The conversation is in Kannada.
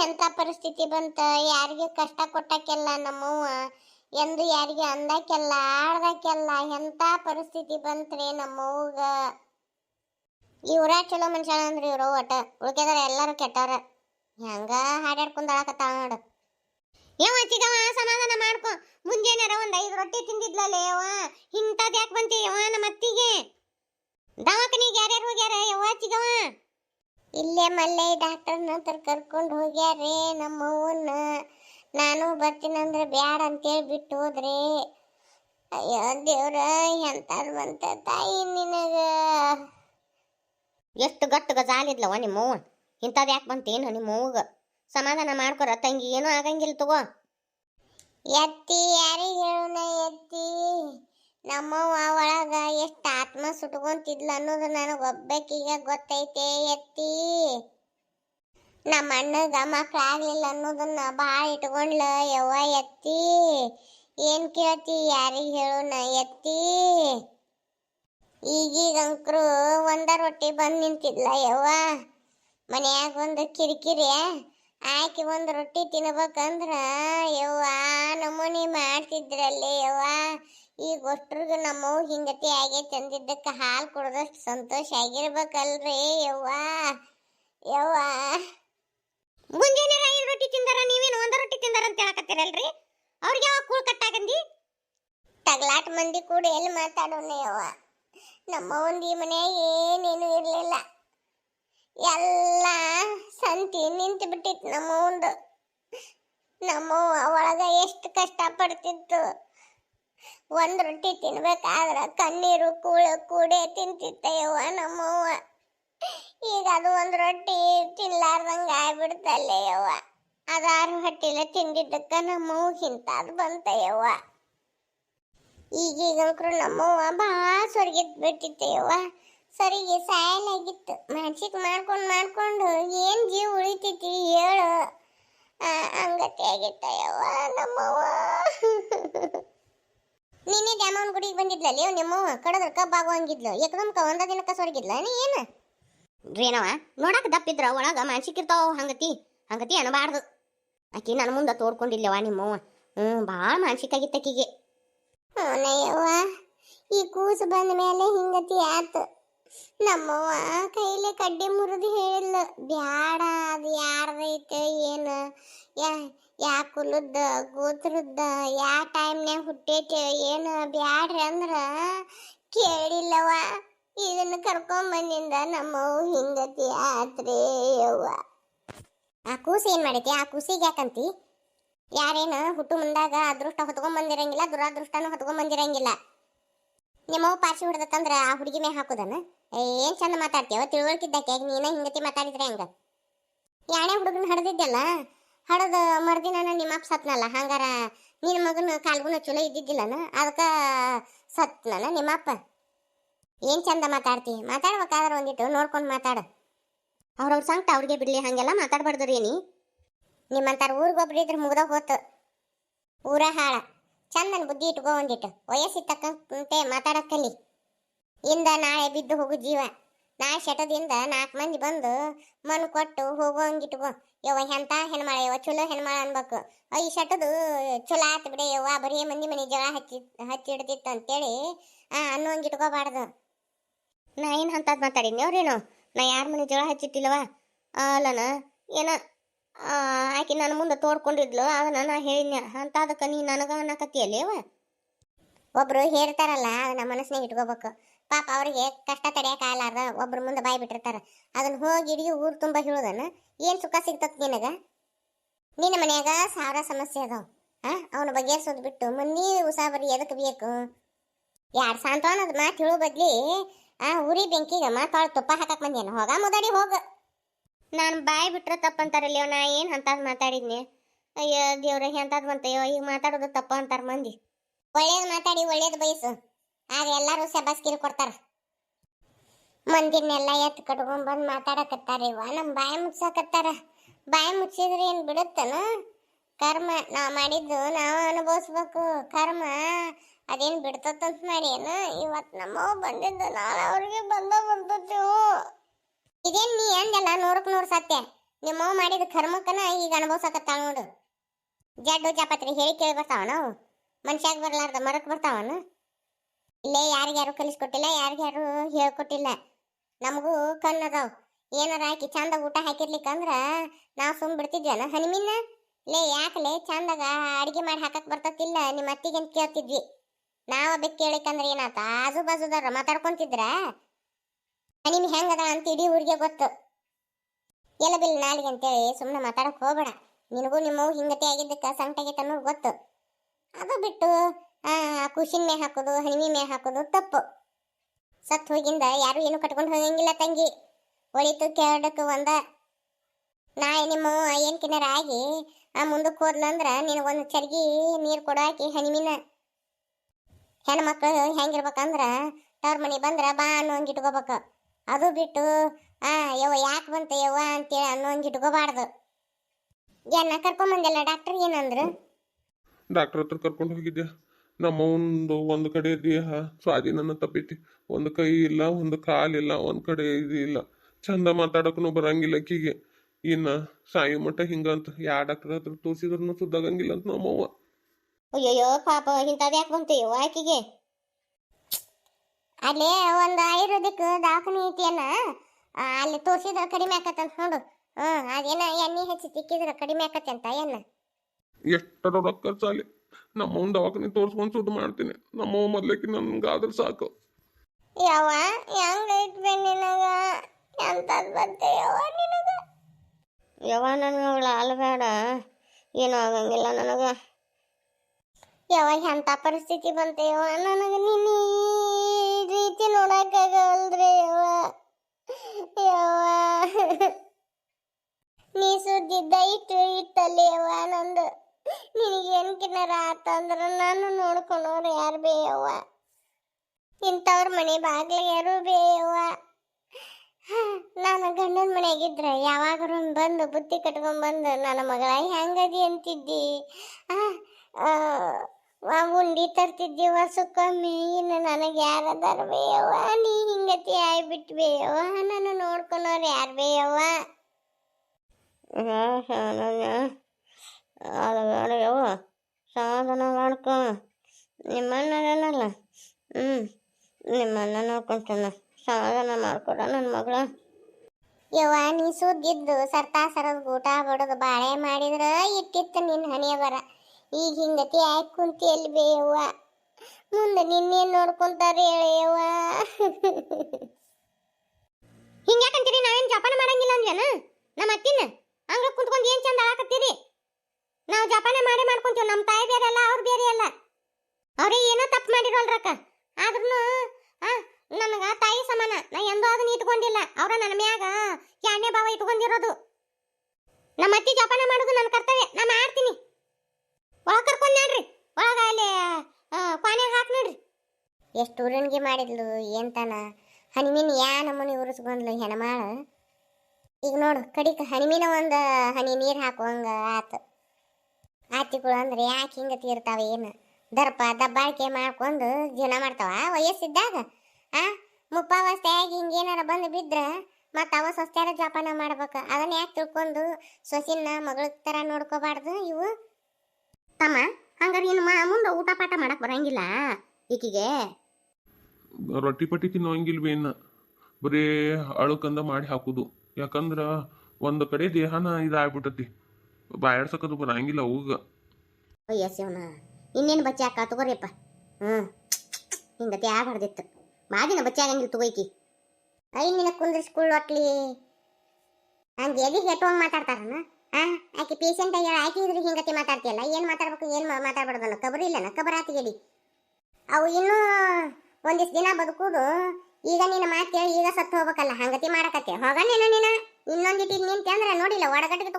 ಎಂತ ಪರಿಸ್ಥಿತಿ ಬಂತ? ಯಾರಿಗೆ ಕಷ್ಟ ಕೊಟ್ಟಕ್ಕೆಲ್ಲ ನಮ್ಮವ್ವ? ಎಂದು ಯಾರಿಗೆ ಅಂದಕ್ಕೆಲ್ಲ ಆಡ್ದಕ್ಕೆಲ್ಲ ಎಂತ ಪರಿಸ್ಥಿತಿ ಬಂತ್ರಿ ನಮ್ಮವ್ಗ ಇವ್ರ ಚಲೋ ಮನುಷ್ಯ ಅಂದ್ರಿ ಇವ್ರು ಒಟ್ಟ. ಉಳ್ಕೆದಾರ ಎಲ್ಲರೂ ಕೆಟ್ಟವ್ರ. ಹೆಂಗ ಹಾಡಾಡ್ಕೊಂಡ್ ಅಳಕತ್ತಾಳ ನೋಡು. ಏವ ಚಿಗವ ಸಮಾಧಾನ ಮಾಡ್ಕೊ. ಮುಂಜಾನೆರ ಒಂದ್ ಐದು ರೊಟ್ಟಿ ತಿಂದಿದ್ಲಲ್ಲ ಯವ್ವ? ಇಂಥದ್ ಯಾಕೆ ಬಂತಿ ಯವ್ವ ನಮ್ಮ ಅತ್ತಿಗೆ ದವಾಖಾನಿಗೆ ಯಾರ್ಯಾರು ಹೋಗ್ಯಾರ ಯವ್ವ ಚಿಗವ ಇಲ್ಲೇ ಮಲ್ಲೆ ಡಾಕ್ಟರ್ನ ಹತ್ರ ಕರ್ಕೊಂಡು ಹೋಗ್ಯಾರೆ ನಮ್ಮ ಅವ್ವನ್ನ ನಾನು ಬರ್ತೀನಂದ್ರೆ ಬ್ಯಾಡ ಅಂತೇಳಿ ಬಿಟ್ಟು ಹೋದ್ರೆ. ಅಯ್ಯೋ ದೇವ್ರ ಎಂತದು ಬಂತ ತಾಯಿ ನಿನಗ. ಎಷ್ಟು ಗಟ್ಟು ಗಜಾಲಿದ್ಲವ ನಿಮ್ಮವ್ವ. ಇಂಥದ್ದು ಯಾಕೆ ಬಂತೇನು ನಿಮ್ಮವ್ವಗ? ಸಮಾಧಾನ ಮಾಡ್ಕೊರ ತಂಗಿ ಏನೂ ಆಗಂಗಿಲ್ಲ ತಗೋ. ಎತ್ತಿ ಯಾರಿಗೆ ಹೇಳೋಣ ಎತ್ತಿ? ನಮ್ಮವ್ವ ಒಳಗ ಎಷ್ಟು ಆತ್ಮ ಸುಟ್ಕೊಂತಿದ್ಲ ಅನ್ನೋದು ನನಗೆ ಒಬ್ಬಕ್ಕೀಗ ಗೊತ್ತೈತೆ, ಎತ್ತಿ. ನಮ್ಮ ಅಣ್ಣಗ ಮಕ್ಳಾಗ್ಲಿಲ್ಲ ಅನ್ನೋದನ್ನ ಭಾಳ ಇಟ್ಕೊಂಡ್ಲ, ಯವ್ವ, ಎತ್ತಿ. ಏನ್ ಕೇಳ್ತಿ ಯಾರಿಗೆ ಹೇಳೋಣ, ಎತ್ತಿ. ಈಗೀಗಂಕ್ರು ಒಂದ ರೊಟ್ಟಿ ಬಂದು ನಿಂತಿದ್ಲ, ಯವ್ವ. ಮನ್ಯಾಗ ಒಂದು ಕಿರಿಕಿರಿ ಆಕಿ ಒಂದು ರೊಟ್ಟಿ ತಿನ್ಬೇಕಂದ್ರ, ಯವ್ವ ನಮೂನಿ ಮಾಡ್ತಿದ್ರಲ್ಲಿ ಯವ್ವ. ಈಗ ಅಷ್ಟ್ರಿಗೂ ನಮ್ಮವು ಹಿಂಗತಿ ಆಗಿ ಅಂದಿದ್ದಕ್ಕೆ ಹಾಲು ಕುಡ್ದಷ್ಟು ಸಂತೋಷ ಆಗಿರ್ಬೇಕಲ್ರಿ ಯವ್ವ. ಯವ್ವ. ಮುಂಜಾನೆ ಐದು ರೊಟ್ಟಿ ತಿಂದಾರ, ನೀವೇನು ಒಂದು ರೊಟ್ಟಿ ತಿಂದಾರ ಅಂತ ಹೇಳಕತ್ತೀರಲ್ರಿ? ಅವ್ರಿಗೆ ಯಾವಾಗ ಕೂಳ್ ಕಟ್ಟಾಗಂದಿ? ತಗ್ಲಾಟ್ ಮಂದಿ ಕೂಡ ಎಲ್ಲಿ ಮಾತಾಡೋಣ ಯವ್ವ. ನಮ್ಮ ಒಂದು ಈ ಮನ್ಯಾಗ ಎಲ್ಲ ಸಂತಿ ನಿಂತು ಬಿಟ್ಟಿತ್ತು ನಮ್ಮ ನಮ್ಮವ್ವ ನಮ್ಮ ಒಳಗ ಎಷ್ಟು ಕಷ್ಟ ಪಡ್ತಿತ್ತು. ಒಂದ್ ರೊಟ್ಟಿ ತಿನ್ಬೇಕಾದ್ರೆ ಕಣ್ಣೀರು ಕೂಳು ಕೂಡೆ ತಿಂತಿತ್ತಯ್ಯವ್ವ ನಮ್ಮವ್ವ. ಈಗ ಅದು ಒಂದು ರೊಟ್ಟಿ ತಿನ್ಲಾರ್ದಂಗೆ ಆಗ್ಬಿಡ್ತಲ್ಲೇ ಯವ್ವ ಅದಾರು ಹೊಟ್ಟಿಲ ತಿಂದಿದ್ದಕ್ಕ ನಮ್ಮವ್ವ ಇಂತಾದ್ ಬಂತಯ್ಯವ್ವ. ಈಗೀಗಂಕ್ರು ನಮ್ಮವ್ವ ಭಾಳ ಸೊರ್ಗಿತ್ ಬಿಟ್ಟಿತ್ತಯ್ಯವ್ವ. ಸರಿಗೆ ಸಾಯಲಾಗಿತ್ತು ಮಾನಸಿಕ ಮಾಡ್ಕೊಂಡು ಮಾಡ್ಕೊಂಡು ಏನು ಜೀವ ಉಳಿತೈತಿ ಹೇಳು. ಹಂಗತಿ ಆಗಿತ್ತಯ್ಯವ್ವ ನಮ್ಮವ್ವ. ನಿನ್ನೆ ದ್ಯಾಮವನ ಗುಡಿಗೆ ಬಂದಿದ್ಲಲ್ಲಿ ನಿಮ್ಮವ್ವ ಕಡದ್ರ ಕಬ್ಬಾಗುವಂಗಿದ್ಲು ಏಕದಮ್ ಕ ಒಂದ ದಿನಕ್ಕ ಸೊರಗಿದ್ಲ ನೀ ಏನು? ರೇನವ ನೋಡಕ್ಕೆ ದಪ್ಪಿದ್ರ, ಒಳಗ ಮಾನಸಿಕ ಇರ್ತಾವ ಹಂಗತಿ? ಹಂಗತಿ ಅನಬಾರ್ದು ಆಕಿ ನನ್ನ ಮುಂದೆ ತೋಡ್ಕೊಂಡಿಲ್ಲವ ನಿಮ್ಮವ್ವ. ಹ್ಞೂ ಭಾಳ ಮಾನಸಿಕ ಆಗಿತ್ತು ಆಕಿಗೆ. ಈ ಕೂಸು ಬಂದ ಮೇಲೆ ಹಿಂಗತಿ ಆತು. ನಮ್ಮವ್ವ ಕೈಲೆ ಕಡ್ಡಿ ಮುರಿದು ಹೇಳಿಲ್ಲ ಬ್ಯಾಡ, ಅದು ಯಾರ್ದೈತೆ, ಏನು? ಯಾ ಯಾ ಕುಲದ ಗೋತ್ರದ್ದ, ಯಾ ಟೈಮ್ನ್ಯಾಗ ಹುಟ್ಟೈತೆ ಏನು? ಬ್ಯಾಡ್ರಿ ಅಂದ್ರೆ ಕೇಳಿಲ್ಲವ ಇದನ್ನ ಕರ್ಕೊಂಬಂದಿಂದ ನಮ್ಮವ್ವ ಹಿಂಗತಿ ಆತ್ರಿ ಯವ್ವ. ಆ ಕೂಸು ಏನು ಮಾಡೈತಿ ಆ ಕೂಸಿಗೆ ಯಾಕಂತಿ? ಯಾರೇನ ಹುಟ್ಟು ಮುಂದಾಗ ಅದೃಷ್ಟ ಹೊತ್ಕೊಂಬಂದಿರಂಗಿಲ್ಲ ದುರಾದೃಷ್ಟನೂ ಹೊತ್ಕೊಂಡ್ ಬಂದಿರಂಗಿಲ್ಲ. ನಿಮ್ಮವ್ ಪಾರ್ಸಿ ಹಿಡ್ದತ್ತಂದ್ರ ಆ ಹುಡುಗಿ ಮೇ ಹಾಕುದನ? ಏನ್ ಚಂದ ಮಾತಾಡ್ತೀವ ತಿಳುವಳಿಕಿದ್ದಕ್ಕೆ ನೀನ ಹಿಂಗತಿ ಮಾತಾಡಿದ್ರೆ ಹೆಂಗ? ಯಾಣೆ ಹುಡುಗನ ಹಡ್ದಿದ್ದಲ್ಲ ಹಡದ ಮರ್ದಿನ ನಿಮ್ಮಪ್ಪ ಸತ್ನಲ್ಲ, ಹಂಗಾರ ನಿನ್ನ ಮಗನ ಕಾಲ್ಗುನ ಚಲೋ ಇದ್ದಿದ್ದಿಲ್ಲನ? ಅದಕ್ಕೆ ಸತ್ನನ ನಿಮ್ಮ ಅಪ್ಪ? ಏನ್ ಚಂದ ಮಾತಾಡ್ತಿ? ಮಾತಾಡ್ಬೇಕಾದ್ರೆ ಒಂದಿಟ್ಟು ನೋಡ್ಕೊಂಡು ಮಾತಾಡು. ಅವ್ರವ್ರ ಸಂಕಟ ಅವ್ರಿಗೆ ಬಿಡ್ಲಿ, ಹಂಗೆಲ್ಲ ಮಾತಾಡ್ಬಾರ್ದು ರೀ ನೀ. ನಿಮ್ಮಂತಾರ ಊರಿಗೊಬ್ರು ಇದ್ರೆ ಮುಗ್ದ ಹೋತು. ಊರ ಹಾಳ. ಚಂದನ್ ಬುದ್ಧಿ ಇಟ್ಕೋ ಒಂದಿಟ್ಟು ವಯಸ್ಸಿಗೆ ಮಾತಾಡಕ್ಕಲ್ಲಿ. ಇಂದ ನಾಳೆ ಬಿದ್ದು ಹೋಗು ಜೀವ. ನಾಳೆ ಶಟದಿಂದ ನಾಲ್ಕು ಮಂದಿ ಬಂದು ಮಣ್ಣು ಕೊಟ್ಟು ಹೋಗೋಂಗಿಟ್ಕೋ ಯವ್ವ ಎಂತ ಹೆಣ್ಮಾಳ, ಯವ್ವ ಚಲೋ ಹೆಣ್ಮಾಳ ಅನ್ಬೇಕು. ಈ ಶಟದು ಚಲೋ ಆತು ಬಿಡೆ, ಯವ್ವ ಬರೀ ಮಂದಿ ಮನೆ ಜಗಳ ಹಚ್ಚಿ ಹಚ್ಚಿಡ್ತಿತ್ತು ಅಂತೇಳಿ ಅನ್ನೋಂಗ್ ಇಟ್ಕೋಬಾರ್ದು ನಾ ಏನು ಹಂತದ್ ಮಾತಾಡಿದ್ನಿ ಅವ್ರೇನು? ನಾ ಯಾರ ಮನೆ ಜಗಳ ಹಚ್ಚಿಟ್ಟಿಲ್ವಾ ಅಲ್ಲನ ಏನ? ಆಕಿ ನನ್ನ ಮುಂದೆ ತೋಡ್ಕೊಂಡಿದ್ಲು, ಅದನ್ನ ನಾ ಹೇಳಿದ್ನ ಅಂತ ಅದಕ್ಕೆ ನೀ ನನಗೆ ಅನ್ನಕತ್ತಿಯಲ್ಲೇವ ಒಬ್ರು ಹೇಳ್ತಾರಲ್ಲ, ಅದನ್ನ ಮನಸ್ಸಿನಾಗ ಇಟ್ಕೋಬೇಕು. ಪಾಪ ಅವ್ರಿಗೆ ಕಷ್ಟ ತಡೆಯಕ್ ಆಗಲಾರ್ದ, ಒಬ್ರ ಮುಂದೆ ಬಾಯಿ ಬಿಟ್ಟಿರ್ತಾರೆ. ಅದನ್ನ ಹೋಗಿ ಇಡೀ ಊರು ತುಂಬ ಹೇಳೋದನ್ನ ಏನು ಸುಖ ಸಿಗ್ತದೆ ನಿನಗೆ? ನಿನ್ನ ಮನ್ಯಾಗ ಸಾವಿರ ಸಮಸ್ಯೆ ಅದಾವ. ಆ, ಅವನ ಬಗೆಹರಿಸೋದು ಬಿಟ್ಟು ಮುಂದೆ ಉಸಾಬರಿ ಎದಕ್ಕೆ ಬೇಕು? ಯಾರು ಸಾಂತ್ವನದ ಮಾತು ಹೇಳೋ ಬದ್ಲಿ, ಆ, ಉರಿ ಬೆಂಕಿಗೆ ಮಾತಾಳ ತುಪ್ಪ ಹಾಕಕ್ಕೆ ಬಂದೇನು ಹೋಗ ಮುದಡಿ, ಹೋಗ. ನಾನು ಬಾಯಿ ಬಿಟ್ರೆ ತಪ್ಪಂತಾರಲ್ಲ ನಾ ಏನು ಅಂತದ್ ಮಾತಾಡಿದ್ನಿ? ಅಯ್ಯೋ, ದೇವ್ರ, ಎಂತದ್ ಬಂತಯ್ಯೋ? ಈಗ ಮಾತಾಡೋದು ತಪ್ಪ ಅಂತಾರ ಮಂದಿ. ಒಳ್ಳೇದು ಮಾತಾಡಿ, ಒಳ್ಳೇದು ಬಯಸು. ಆಗ ಎಲ್ಲರೂ ಸಬಸ್ಕಿರಿ ಕೊಡ್ತಾರ. ಮಂದಿನೆಲ್ಲ ಎತ್ತು ಕಟ್ಕೊಂಬಂದು ಮಾತಾಡಕತ್ತಾರ ಇವ ನಮ್ಮ ಬಾಯಿ ಮುಚ್ಚಾಕತ್ತಾರ ಬಾಯಿ ಮುಚ್ಚಿದ್ರೆ ಏನು ಬಿಡುತ್ತನ? ಕರ್ಮ ನಾ ಮಾಡಿದ್ದು ನಾವು ಅನುಭವಿಸ್ಬೇಕು. ಕರ್ಮ, ಅದೇನು ಬಿಡ್ತತ್ತಂತ ಮಾಡಿ ಏನು? ಇವತ್ತು ನಮ್ಮವ್ ಬಂದಿದ್ದು, ನಾನು ಅವ್ರಿಗೆ ಬಂದ ಬಂದದ್ದು. ಇದೇನ್ ನೀ ಅಂದಲ್ಲ ನೂರಕ್ಕೆ ನೂರು ಸತ್ಯ. ನಿಮ್ಮವ್ ಮಾಡಿದ ಕರ್ಮಕ್ಕನ ಈಗ ಅನುಭವಿಸಕತ್ತಾಳ ನೋಡು. ಜಡ್ಡು ಜಾಪತ್ರಿ ಹೇಳಿ ಕೇಳಿ ಬರ್ತಾವ ನಾವು. ಮನುಷ್ಯಾಗ ಬರ್ಲಾರ್ದ ಮರಕ್ ಬರ್ತಾವನ ಇಲ್ಲೇ ಯಾರಿಗ್ಯಾರು ಕಲಿಸ್ಕೊಟ್ಟಿಲ್ಲ ಯಾರಿಗ್ಯಾರು ಹೇಳ್ಕೊಟ್ಟಿಲ್ಲ ನಮಗೂ ಕಣ್ಣದಾವ್ ಏನಾರ ಹಾಕಿ ಚಂದ ಊಟ ಹಾಕಿರ್ಲಿಕ್ಕಂದ್ರ ನಾವು ಸುಮ್ ಬಿಡ್ತಿದ್ವನ ಹನಿಮಿನ್ನ ಲೇ ಯಾಕಲೇ ಚಂದಾಗ ಅಡಿಗೆ ಮಾಡಿ ಹಾಕಕ್ ಬರ್ತತಿಲ್ಲ ನಿಮ್ಮ ಅತ್ತಿಗೆ ಅಂತ ಕೇಳ್ತಿದ್ವಿ. ನಾವ ಬೆಕ್ ಕೇಳಿಕಂದ್ರ ಏನಾತ? ಆಜು ಬಾಜುದಾರ ಮಾತಾಡ್ಕೊಂತಿದ್ರ? ಹನಿಮಿ ಹೆಂಗದ ಅಂತ ಇಡೀ ಊರಿಗೆ ಗೊತ್ತು. ಎಲ್ಲ ಬಿಲ್ ನಾಲಿಗೆ ಅಂತೇಳಿ ಸುಮ್ಮನೆ ಮಾತಾಡಕ್ ಹೋಗಬೇಡ. ನಿನಗೂ ನಿಮ್ಮವು ಹಿಂಗತಿ ಆಗಿದ್ದಕ್ಕೆ ಸಂಕಟಾಗೈತೆ ಅನ್ನೋದು ಗೊತ್ತು. ಅದು ಬಿಟ್ಟು, ಆ ಕುಶಿನ್ ಮೇ ಹಾಕೋದು ಹನಿಮಿ ಮೇ ಹಾಕೋದು ತಪ್ಪು. ಸತ್ ಹೋಗಿಂದ ಯಾರು ಏನು ಕಟ್ಕೊಂಡು ಹೋಗಂಗಿಲ್ಲ ತಂಗಿ. ಒಳಿತು ಕೆಡಕ್ಕೆ ಒಂದ. ನಾಳೆ ನಿಮ್ಮ ಏನ್ ಕಿನ್ನರ ಆಗಿ, ಆ ಮುಂದಕ್ಕೆ ಹೋದ್ಲಂದ್ರ ನಿನಗೊಂದು ಚರ್ಗಿ ನೀರು ಕೊಡೋ ಹಾಕಿ ಹನಿಮಿನ ಹೆಣ್ಮಕ್ಳು ಹೆಂಗಿರ್ಬೇಕಂದ್ರ ತವ್ರ ಮನೆ ಬಂದ್ರ ಬಾ ಅನ್ನೋ ಇಟ್ಕೋಬೇಕು. ಅದು ಬಿಟ್ಟು ಆ ಯವ್ವ ಯಾಕೆ ಬಂತ ಯವ್ವ ಅಂತೇಳಿ ಅನ್ನೋಂಗೆ ಇಟ್ಕೋಬಾರ್ದು. ಏನ ಕರ್ಕೊಂಬಂದಿಲ್ಲ ಡಾಕ್ಟರ್ ಏನಂದ್ರು ಡಾಕ್ಟರ್ ಹತ್ರ ಕರ್ಕೊಂಡು ಹೋಗಿದ್ದೆ ನಮ್ಮ ಒಂದು ಒಂದು ಕಡೆ ದೇಹ ಸ್ವಾಧೀನನ ತಪ್ಪೈತಿ. ಒಂದು ಕೈ ಇಲ್ಲ ಒಂದು ಕಾಲಿಲ್ಲ ಒಂದ್ ಕಡೆ ಇದು ಇಲ್ಲ. ಚಂದ ಮಾತಾಡಕ್ನು ಬರಂಗಿಲ್ಲ ಆಕಿಗೆ ಇನ್ನ ಸಾಯಿ ಮಟ್ಟ ಹಿಂಗಂತ. ಯಾ ಡಾಕ್ಟರ್ ಹತ್ರ ತೋರಿಸಿದ್ರು ಸುದ್ದಾಗಂಗಿಲ್ಲ ಅಂತ ನಮ್ಮವ್ವ. ಅಯ್ಯೋ ಪಾಪ ಇಂಥದ್ದು ಯಾಕೆ ಬಂತು ಯವ್ವ ಆಕಿಗೆ ಅಲ್ಲೇ ಒಂದು ಆಯುರ್ವೇದಿಕ್ ದವಾಖಾನೆ ಐತಿಯನ್ನ ಅಲ್ಲಿ ತೋರಿಸಿದ್ರೆ ಕಡಿಮೆ ಆಕತ್ತಂತ ನೋಡು. ಹ್ಮ್ ಅದೇನ ಎಣ್ಣೆ ಹಚ್ಚಿ ತಿಕ್ಕಿದ್ರೆ ಕಡಿಮೆ ಆಕತ್ತೆ ಅಂತ ಏನ? ಎಷ್ಟರ ರೊಕ್ಕ ಖರ್ಚಾಲಿ ದಾಖ ದವಾಖಾನೆ ತೋರಿಸ್ಕೊಂಡು ಸುದ್ದು ಮಾಡ್ತೀನಿ. ನಮ್ಮವ್ವ ಮೊದ್ಲಕ್ಕೆ ನನ್ಗಾದ್ರೆ ಸಾಕು. ಯಾವ ಹೆಂಗೈತ್ವೆ ನಿನಗ? ಎಂತದ್ ಬಂತೆ ಯಾವ ನಿನಗ? ಯಾವ ನನಗಳ ಅಲ್ಬೇಡ ಏನೂ ಆಗಂಗಿಲ್ಲ ನನಗ. ಯಾವ ಎಂತ ಪರಿಸ್ಥಿತಿ ಬಂತೆ ಯಾವ ನನಗ ನಿನ್ನ ರೀತಿ ನೋಡಕ್ಕಾಗಲ್ರಿ ಯವ್ವ. ಯವ್ವ. ನೀ ಸುದ್ದಿದ್ದ ಇಟ್ಟು ಇಟ್ಟಲ್ಲಿ ಯವ್ವ ನಂದು. ನಿನಗೇನು ಕಿನ್ನರ ಆತಂದ್ರ ನಾನು ನೋಡ್ಕೊಳೋರು ಯಾರು ಬೇ ಯವ್ವ? ಇಂಥವ್ರ ಮನೆ ಬಾಗ್ಲಿಗ್ಯಾರು ಬೇಯವ್ವ ನಾನು ಗಂಡನ ಮನೆಯಾಗಿದ್ರೆ ಯಾವಾಗರೂ ಬಂದು ಬುತ್ತಿ ಕಟ್ಕೊಂಡ್ಬಂದು ನನ್ನ ಮಗಳ ಹೆಂಗದಿ ಅಂತಿದ್ದಿ? ಉಂಡಿ ತರ್ತಿದ್ದೀವ ಸುಖ ಇನ್ನು ನನಗೆ ಯಾರದಾರ ಬೇಯವ್ವ ನೀ ಹಿಂಗತಿ ಆಗ್ಬಿಟ್ಟು ಬೇಯವ್ವ ನಾನು ನೋಡ್ಕೊಳೋರು ಯಾರು ಬೇಯವ್ವ ಯವ್ವ. ಸಮಾಧಾನ ಮಾಡ್ಕೊ. ನಿಮ್ಮಣ್ಣನಲ್ಲ? ಹ್ಞೂ ನಿಮ್ಮಣ್ಣ ನೋಡ್ಕೊಂತಾನ. ಸಾಧನ ಮಾಡ್ಕೊಡ ನನ್ನ ಮಗಳ. ಯವ್ವ, ನೀ ಸುದ್ದಿದ್ದು ಸರ್ತಾ ಸರದ ಊಟ ಬಡದು ಬಾಳೆ ಮಾಡಿದ್ರ, ಇಟ್ಟಿತ್ತು ನಿನ್ನ ಹನಿಯ ಬರ. ಈಗ ಹಿಂಗತಿ ಆಯ್ತು ಕುಂತಿ ಎಲ್ಲಿ ಬೇಯವ್ವ ಮುಂದೆ ನಿನ್ನೇನು ನೋಡ್ಕೊಂತಾರೆ ಹೇಳಯ್ಯವ್ವ ಹಿಂಗ್ಯಾಕಂತೀರಿ ನಾವೇನ್ ಜಪಾನ ಮಾಡಂಗಿಲ್ಲ ಅಂದ್ವೇನ ನಮ್ಮ ಅತ್ತಿನ? ಹಂಗ ಕುಂತ್ಕೊಂಡು ಏನ್ ಚಂದ ಆಕತ್ತೀರಿ ನಾವು ಜಪಾನ ಮಾಡೇ ಮಾಡ್ಕೊಂತೀವಿ. ನಮ್ಮ ತಾಯಿ ಬೇರೆ ಅಲ್ಲ, ಅವ್ರು ಬೇರೆ ಅಲ್ಲ. ಅವ್ರೇ ಏನೋ ತಪ್ಪು ಮಾಡಿರೋಲ್ರಕ್ಕ ಆದ್ರೂ ನನಗ ತಾಯಿ ಸಮಾನ. ನಾ ಎಂದೂ ಅದನ್ನ ಇಟ್ಕೊಂಡಿಲ್ಲ. ಅವ್ರ ನನ್ನ ಮ್ಯಾಗ ಯಾಣೆ ಭಾವ ಇಟ್ಕೊಂಡಿರೋದು. ನಮ್ಮ ಅತ್ತಿ ಜಪಾನ ಮಾಡೋದು ನನ್ನ ಕರ್ತವ್ಯ. ನಾ ಮಾಡ್ತೀನಿ ಒಳಗೆ ಕರ್ಕೊಂಡ್ ನೋಡ್ರಿ ಒಳಗ ಅಲ್ಲಿ ಕೊನೆ ಹಾಕಿ ನೋಡ್ರಿ ಎಷ್ಟು ಊರನ್ಗೆ ಮಾಡಿದ್ಲು ಏನ್ತಾನ ಹನಿಮೀನ್ ಯಾ ನಮ್ಮನೆ ಉರಿಸ್ಕೊಂಡ್ಲು ಹೆಣಮಾಳ ಈಗ ನೋಡು, ಕಡಿಕ ಹನಿಮೀನ ಒಂದು ಹನಿ ನೀರು ಹಾಕುವಂಗ ಆತು. ಆತಿಗಳು ಅಂದ್ರೆ ಯಾಕೆ ಹಿಂಗ ತೀರ್ತಾವ ಏನು? ದರ್ಪ, ದಬ್ಬಾಳಿಕೆ ಮಾಡ್ಕೊಂಡು ಜೀವನ ಮಾಡ್ತಾವ ವಯಸ್ಸಿದ್ದಾಗ? ಆ? ಮುಪ್ಪಾವಸ್ಥೆಯಾಗಿ ಹಿಂಗೇನಾರ ಬಂದು ಬಿದ್ರೆ ಮತ್ತು ಅವ ಸೊಸ್ತ್ಯಾರ ಜೋಪಾನ ಮಾಡ್ಬೇಕು. ಅದನ್ನ ಯಾಕೆ ತಿಳ್ಕೊಂಡು ಸೊಸಿನ ಮಗಳ ಥರ ನೋಡ್ಕೋಬಾರ್ದು ಇವು? ತಮ್ಮ, ಹಂಗಾರೆ ಇನ್ನು ಮುಂದೆ ಊಟ ಪಾಠ ಮಾಡಕ್ಕೆ ಬರಂಗಿಲ್ಲ ಈಕಿಗೆ? ರೊಟ್ಟಿ ಪಟ್ಟಿ ತಿನ್ನೋಂಗಿಲ್ವೇ ಇನ್ನ ಬರೀ ಅಳುಕಂದ ಮಾಡಿ ಹಾಕುದು. ಯಾಕಂದ್ರ ಒಂದು ಕಡೆ ದೇಹನ ಇದಾಗ್ಬಿಟ್ಟತಿ ಬಾಯಾಡ್ಸಕದು ಬರಂಗಿಲ್ಲ ಅವಾಗ. ಅಯ್ಯ ಶಿವನ ಇನ್ನೇನು ಬಚ್ಚಿ ಹಾಕ ತಗೋರಿಯಪ್ಪ. ಹ್ಞೂ ಹಿಂಗತಿ ಆಗ್ಬಾರ್ದಿತ್ತು ಮಾದಿನ ಬಚ್ಚಿ ಆಗಂಗಿಲ್ಲ ತಗೋಯ್ಕಿ ಐ ನಿನ ಕುಂದ್ರಿಸ್ಕೊಳ್ಳು ಒಟ್ಲಿ ಹಂಗೆ ಎದಿಗೆ ಹೆಟ್ಟುವಂಗೆ ಮಾತಾಡ್ತಾರನ? ಆ, ಆಕೆ ಪೇಷಂಟ್ ಆಗ್ಯಾಳ ಆಕೆ ಇದ್ರೆ ಹಿಂಗತಿ ಮಾತಾಡ್ತೀಯಲ್ಲ? ಏನು ಮಾತಾಡ್ಬೇಕು, ಏನು ಮಾತಾಡ್ಬಾರ್ದು ಕಬರಿ ಕಬರ್ ಇಲ್ಲನ ಕಬರಾತಿಗೆಡಿ ಅವು ಇನ್ನೂ ಒಂದಿಷ್ಟು ದಿನ ಬದುಕುದು, ಈಗ ನಿನ್ನ ಮಾತು ಕೇಳಿ ಈಗ ಸತ್ತು ಹೋಗ್ಬೇಕಲ್ಲ, ಹಂಗತಿ ಮಾಡಕತ್ತೆ. ಹೋಗ ನೀನು ನೀನು. ಇನ್ನೊಂದಿಟ್ಟು ನಿಂತೆ ಅಂದ್ರೆ ನೋಡಿಲ್ಲ, ಒಡಗಟ್ಟಿಗೆ